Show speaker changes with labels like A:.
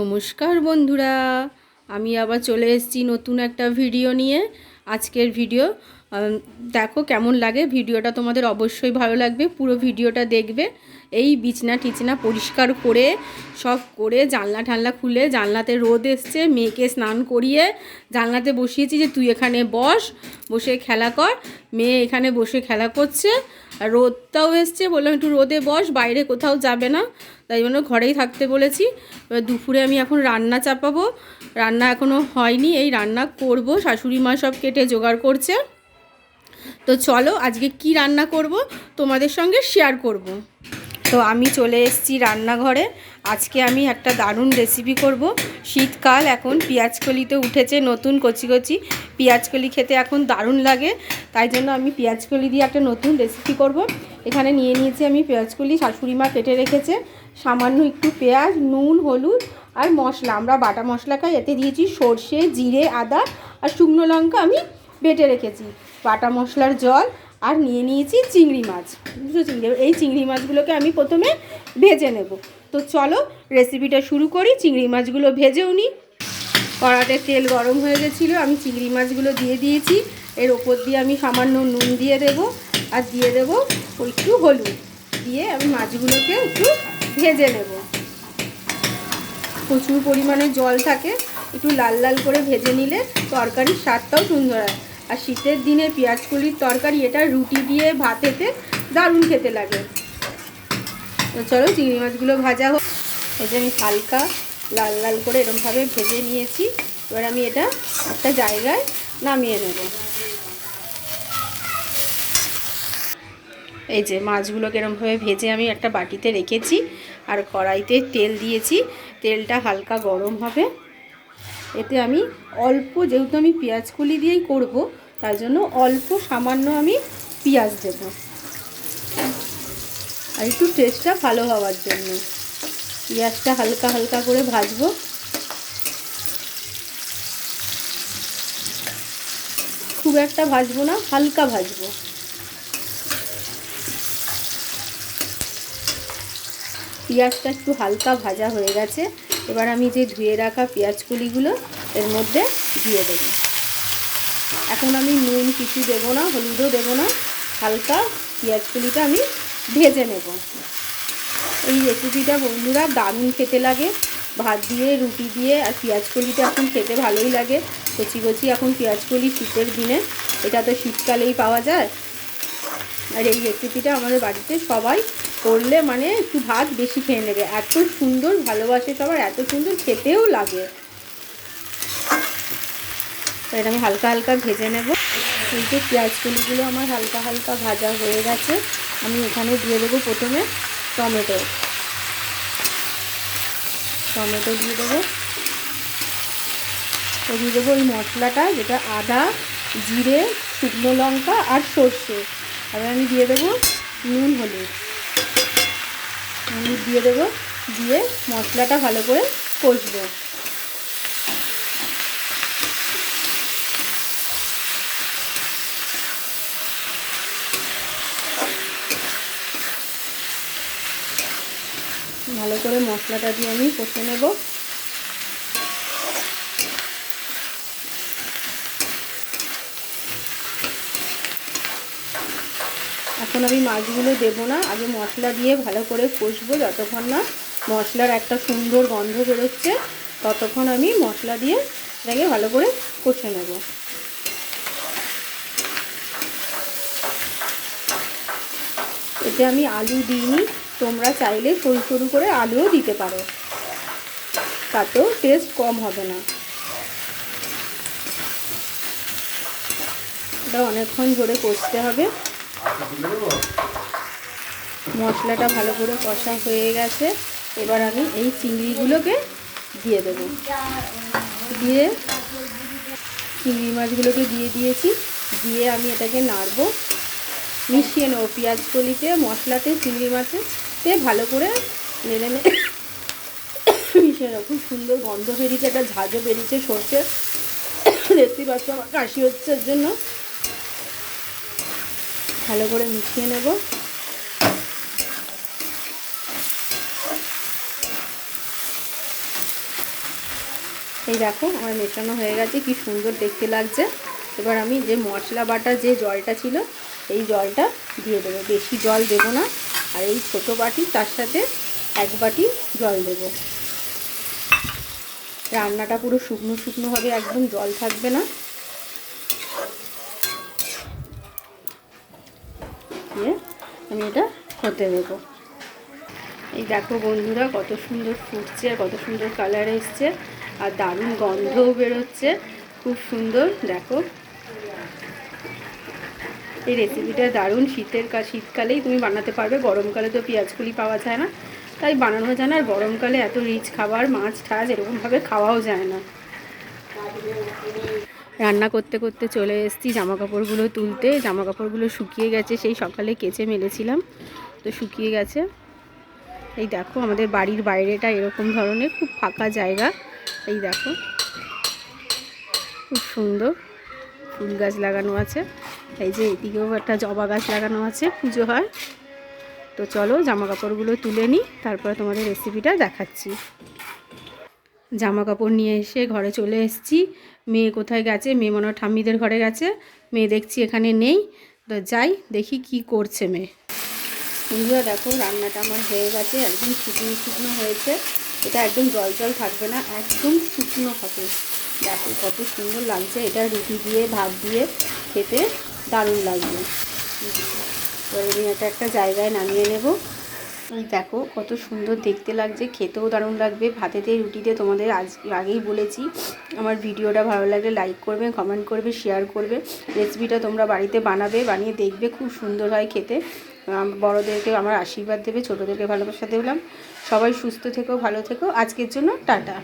A: নমস্কার বন্ধুরা, আমি আবার চলে এসেছি নতুন একটা ভিডিও নিয়ে। আজকের ভিডিও দেখো কেমন লাগে, ভিডিওটা তোমাদের অবশ্যই ভালো লাগবে, পুরো ভিডিওটা দেখবে। এই বিছনা টিছনা পরিষ্কার করে সব করে জানলা ঠানলা খুলে জানলাতে রোদ এসছে, মেয়েকে স্নান করিয়ে জানলাতে বসিয়েছি যে তুই এখানে বস, বসে খেলা কর। মেয়ে এখানে বসে খেলা করছে, আর রোদটাও এসছে, বললাম একটু রোদে বস, বাইরে কোথাও যাবে না। তাই জন্য ঘরেই থাকতে বলেছি। দুপুরে আমি এখন রান্না চাপাবো। রান্না এখনও হয়নি, এই রান্না করব। শাশুড়ি মা সব কেটে জোগাড় করছে। তো চলো আজকে কি রান্না করব তোমাদের সঙ্গে শেয়ার করব। তো আমি চলে এসেছি রান্নাঘরে। আজকে আমি একটা দারুণ রেসিপি করব। শীতকাল এখন পেঁয়াজকলিতে উঠেছে নতুন কচি কচি। পেঁয়াজকলি খেতে এখন দারুণ লাগে, তাই জন্য আমি পেঁয়াজকলি দিয়ে একটা নতুন রেসিপি করব। এখানে নিয়ে নিয়েছি আমি পেঁয়াজকলি শাশুড়ি মা কেটে রেখেছে। সামান্য একটু পেঁয়াজ, নুন, হলুদ আর মশলা। আমরা বাটা মশলা খাই, এতে দিয়েছি সর্ষে, জিরে, আদা আর শুকনো লঙ্কা আমি বেটে রেখেছি। বাটা মশলার জল আর নিয়ে নিয়েছি চিংড়ি মাছ। বুঝছ চিংড়ি। এই চিংড়ি মাছগুলোকে আমি প্রথমে ভেজে নেব। তো চলো রেসিপিটা শুরু করি। চিংড়ি মাছগুলো ভেজেও নিই কড়াতে তেল গরম হয়ে গেছিল। আমি চিংড়ি মাছগুলো দিয়ে দিয়েছি। এর ওপর দিয়ে আমি সামান্য নুন দিয়ে দেব আর দিয়ে দেব একটু হলুদ। দিয়ে আমি মাছগুলোকে একটু ভেজে নেব। প্রচুর পরিমাণে জল থাকে। একটু লাল লাল করে ভেজে নিলে তরকারির স্বাদটাও সুন্দর হয় আর শীতের দিনে পেঁয়াজকলির তরকারি, এটা রুটি দিয়ে ভাতেতে দারুণ খেতে লাগে। চলো চিংড়ি মাছগুলো ভাজা হোক। এই যে আমি হালকা লাল লাল করে এরমভাবে ভেজে নিয়েছি। এবার আমি এটা একটা জায়গায় নামিয়ে নেব। এই যে মাছগুলোকে এরমভাবে ভেজে আমি একটা বাটিতে রেখেছি। আর কড়াইতে তেল দিয়েছি। তেলটা হালকা গরম হবে। এতে আমি অল্প, যেহেতু আমি পেঁয়াজ কলি দিয়েই করব তাই জন্য অল্প সামান্য আমি পেঁয়াজ দেব। আর একটু টেস্টটা ভালো হওয়ার জন্য। পেঁয়াজটা হালকা হালকা করে ভাজবো। খুব একটা ভাজবো না, হালকা ভাজবো। পেঁয়াজটা একটু হালকা ভাজা হয়ে গেছে। এবার আমি যে ধুয়ে রাখা পেঁয়াজকুলিগুলো, এর মধ্যে দিয়ে দেবো। এখন আমি নুন কিছু দেবো না, হলুদও দেবো না, হালকা পেঁয়াজকুলিটা আমি ভেজে নেব। এই রেসিপিটা বন্ধুরা দারুণ খেতে লাগে। ভাত দিয়ে, রুটি দিয়ে আর পেঁয়াজকলিটা এখন খেতে ভালোই লাগে। কচি কচি এখন পেঁয়াজকলি শীতের দিনে, এটা তো শীতকালেই পাওয়া যায়। আর এই রেসিপিটা আমাদের বাড়িতে সবাই করলে মানে একটু ভাত বেশি খেয়ে নেবে। এত সুন্দর ভালোবাসে সবার, এত সুন্দর খেতেও লাগে। এটা আমি হালকা হালকা ভেজে নেব। এই যে পেঁয়াজকলিগুলো আমার হালকা হালকা ভাজা হয়ে গেছে, আমি এখানে দিয়ে দেবো প্রথমে টমেটো। টমেটো দিয়ে দেবো। তো দিয়ে দেবো ওই মশলাটা, যেটা আদা, জিরে, শুকনো লঙ্কা আর সর্ষে। আর আমি দিয়ে দেবো নুন, হলুদ। হলুদ দিয়ে দেবো, দিয়ে মশলাটা ভালো করে কষবো। ভালো করে মশলাটা দিয়ে আমি কষে নেব। এখন আমি মাছগুলো দেবো না। আগে মশলা দিয়ে ভালো করে কষবো যতক্ষণ না মশলার একটা সুন্দর গন্ধ বেরোচ্ছে, ততক্ষণ আমি মশলা দিয়ে এটাকে ভালো করে কষে নেব। এতে আমি আলু দিইনি, তোমরা চাইলে সরু সরু করে আলুও দিতে পারো। তাতেও টেস্ট কম হবে না। এটা অনেকক্ষণ ধরে কষতে হবে। মশলাটা ভালো করে কষা হয়ে গেছে। এবার আমি এই চিংড়িগুলোকে দিয়ে দেব। দিয়ে চিংড়ি মাছগুলোকে দিয়ে দিয়েছি। দিয়ে আমি এটাকে নাড়বো। মিশিয়ে নেব পেঁয়াজ কলিতে, মশলাতে, চিংড়ি মাছেতে ভালো করে নেড়ে নেড়ে মিশিয়ে নেব। খুব সুন্দর গন্ধ বেরিয়েছে, একটা ঝাঁঝও বেরিয়েছে সর্ষে দেখতে পাচ্ছ আমার কাশি হচ্ছে জন্য। ভালো করে মিশিয়ে নেব। এই দেখো আমার মেশানো হয়ে গেছে, কি সুন্দর দেখতে লাগছে। এবার আমি যে মশলা বাটা যে জলটা ছিল, এই জলটা দিয়ে দেবো। বেশি জল দেবো না, আর এই ছোটো বাটি তার সাথে এক বাটি জল দেবো। রান্নাটা পুরো শুকনো শুকনো হবে, একদম জল থাকবে না দিয়ে আমি এটা হতে দেবো। এই দেখো বন্ধুরা, কত সুন্দর ফুটছে আর কত সুন্দর কালার এসছে, আর দারুণ গন্ধও বেরোচ্ছে, খুব সুন্দর, দেখো। এই রেসিপিটা দারুণ, শীতের শীতকালেই তুমি বানাতে পারবে, গরমকালে তো পেঁয়াজকুলি পাওয়া যায় না, তাই বানানো যায় না, আর গরমকালে এত রিচ খাবার, মাছ ঠাছ এরকমভাবে খাওয়াও যায় না। রান্না করতে করতে চলে এসেছি জামা কাপড়গুলো তুলতে। জামা কাপড়গুলো শুকিয়ে গেছে, সেই সকালে কেচে মেলেছিলাম, তো শুকিয়ে গেছে। এই দেখো, আমাদের বাড়ির বাইরেটা এরকম ধরনের, খুব ফাঁকা জায়গা। এই দেখো, খুব সুন্দর, ফুল গাছ লাগানো আছে। এই যে এদিকেও একটা জবা গাছ লাগানো আছে, পুজো হয়। তো চলো জামা কাপড়গুলো তুলে নিই, তারপরে তোমাদের রেসিপিটা দেখাচ্ছি। জামা কাপড় নিয়ে এসে ঘরে চলে এসেছি। মেয়ে কোথায় গেছে? মেয়ে মনে হয় ঠাম্মিদের ঘরে গেছে। মেয়ে দেখছি এখানে নেই। তো যাই, দেখি কি করছে মেয়ে। বন্ধুরা, দেখো, রান্নাটা আমার হয়ে গেছে। একদম শুকনো শুকনো হয়েছে। এটা একদম জল জল থাকবে না, একদম শুকনো হবে। দেখো, কত সুন্দর লাগছে। এটা রুটি দিয়ে, ভাত দিয়ে খেতে দারুণ লাগবে। এবার আমি এটা একটা জায়গায় নামিয়ে নেব। দেখো, কত সুন্দর দেখতে লাগছে, খেতেও দারুণ লাগবে। ভাতেতে রুটিতে তোমাদের আজ, আগেই বলেছি, আমার ভিডিওটা ভালো লাগলে লাইক করবে কমেন্ট করবে শেয়ার করবে। রেসিপিটা তোমরা বাড়িতে বানাবে, বানিয়ে দেখবে, খুব সুন্দর হয় খেতে। বড়োদেরকে আমার আশীর্বাদ দেবে, ছোটোদেরকে ভালোবাসা দিলাম সবাই সুস্থ থেকো, ভালো থেকো। আজকের জন্য টাটা।